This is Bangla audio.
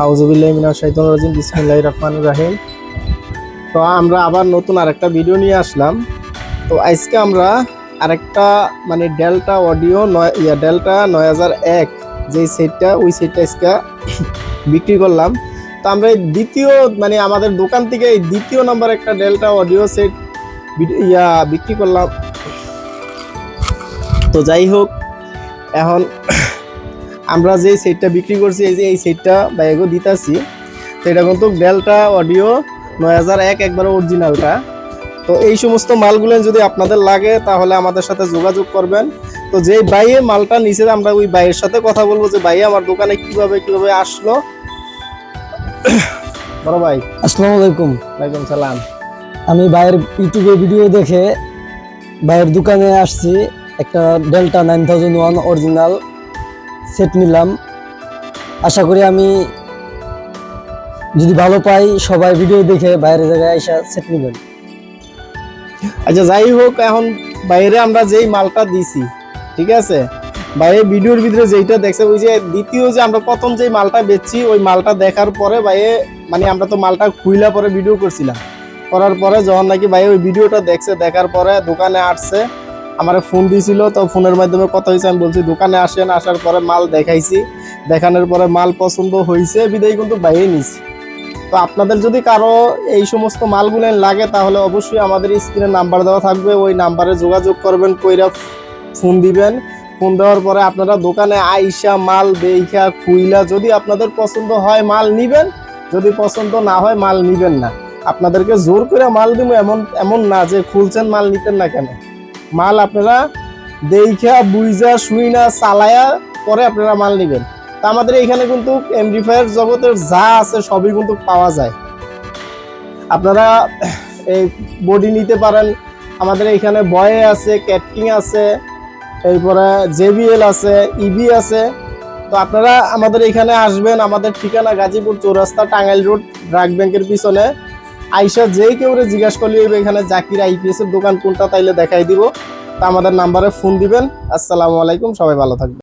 আউজুবিল্লাহ মিনাশ শাইতানির রাজিম, বিসমিল্লাহির রহমানির রহিম। তো আমরা আবার নতুন আরেকটা ভিডিও নিয়ে আসলাম। তো আজকে আমরা আরেকটা মানে ডেল্টা অডিও নয়, ইয়া ডেল্টা নয় হাজার এক যেই সেটটা, ওই সেটটা আজকে বিক্রি করলাম। তো আমরা এই দ্বিতীয় মানে আমাদের দোকান থেকে এই দ্বিতীয় নম্বর একটা ডেল্টা অডিও সেট ইয়া বিক্রি করলাম। তো যাই হোক, এখন আমরা যে সেটটা বিক্রি করছি এই যে এই সেটটা বা এগো দিতাছি। তো এটা কিন্তু ডেল্টা অডিও নয় হাজার এক একবারে অরিজিনালটা তো এই সমস্ত মালগুলো যদি আপনাদের লাগে তাহলে আমাদের সাথে যোগাযোগ করবেন। তো যে বাইয়ে মালটা নিচে আমরা ওই বাইয়ের সাথে কথা বলব যে ভাই আমার দোকানে কীভাবে কীভাবে আসলো? বড় ভাই। আসসালামু আলাইকুম। ওয়ালাইকুম সালাম। আমি ভাইয়ের ইউটিউবে ভিডিও দেখে ভাইয়ের দোকানে আসছি একটা Delta nine thousand one original set নিলাম। আশা করি আমি যদি ভালো পাই, সবাই ভিডিও দেখে বাইরে জায়গায় এসে সেট নেবেন। আচ্ছা যাই হোক, এখন বাইরে আমরা যেই মালটা দিছি, ঠিক আছে? বাইরে ভিডিওর ভিতরে যেইটা দেখছে, ওই যে দ্বিতীয় যে আমরা প্রথম যেই মালটা বেচছি, ওই মালটা দেখার পরে বাইরে মানে আমরা তো মালটা খুইলা পরে ভিডিও করছিলাম। করার পরে যখন নাকি ভাই ওই ভিডিওটা দেখছে, দেখার পরে দোকানে আসছে আমার ফোন দিয়েছিল তো ফোনের মাধ্যমে কথা হয়েছে আমি বলছি, দোকানে আসেন আসার পরে মাল দেখাইছি। দেখানোর পরে মাল পছন্দ হয়েছে বিদায় কিন্তু বাইরে নিছি। তো আপনাদের যদি কারও এই সমস্ত মালগুলো লাগে, তাহলে অবশ্যই আমাদের স্ক্রিনে নাম্বার দেওয়া থাকবে। ওই নাম্বারে যোগাযোগ করবেন, কইরা ফোন দিবেন। ফোন দেওয়ার পরে আপনারা দোকানে আইসা মাল দেখা খুইলা, যদি আপনাদের পছন্দ হয় মাল নিবেন, যদি পছন্দ না হয় মাল নিবেন না। আপনাদেরকে জোর করে মাল দিব এমন এমন না যে খুলছেন মাল নিতেন না কেন। মাল আপনারা দেখা বুইজা শুই না চালায়া পরে আপনারা মাল নিবেন। তা আমাদের এখানে কিন্তু এমডিফায়ার জগতের যা আছে সবই কিন্তু পাওয়া যায়। আপনারা এই বডি নিতে পারেন। আমাদের এখানে বয়ে আছে, ক্যাটকিং আছে, এরপরে জেবিএল আছে ইবি আছে। তো আপনারা আমাদের এখানে আসবেন, আমাদের ঠিকানা গাজীপুর চৌরাস্তা, টাঙ্গাইল রোড ড্রাগ ব্যাংকের পিছনে। আইসা যেই কেউ জিজ্ঞাসা করলে এখানে জাকির আইপিএস এর দোকান কোনটা তাইলে দেখাই দিব। তা আমাদের নাম্বারে ফোন দিবেন। আসসালামু আলাইকুম, সবাই ভালো থাকবেন।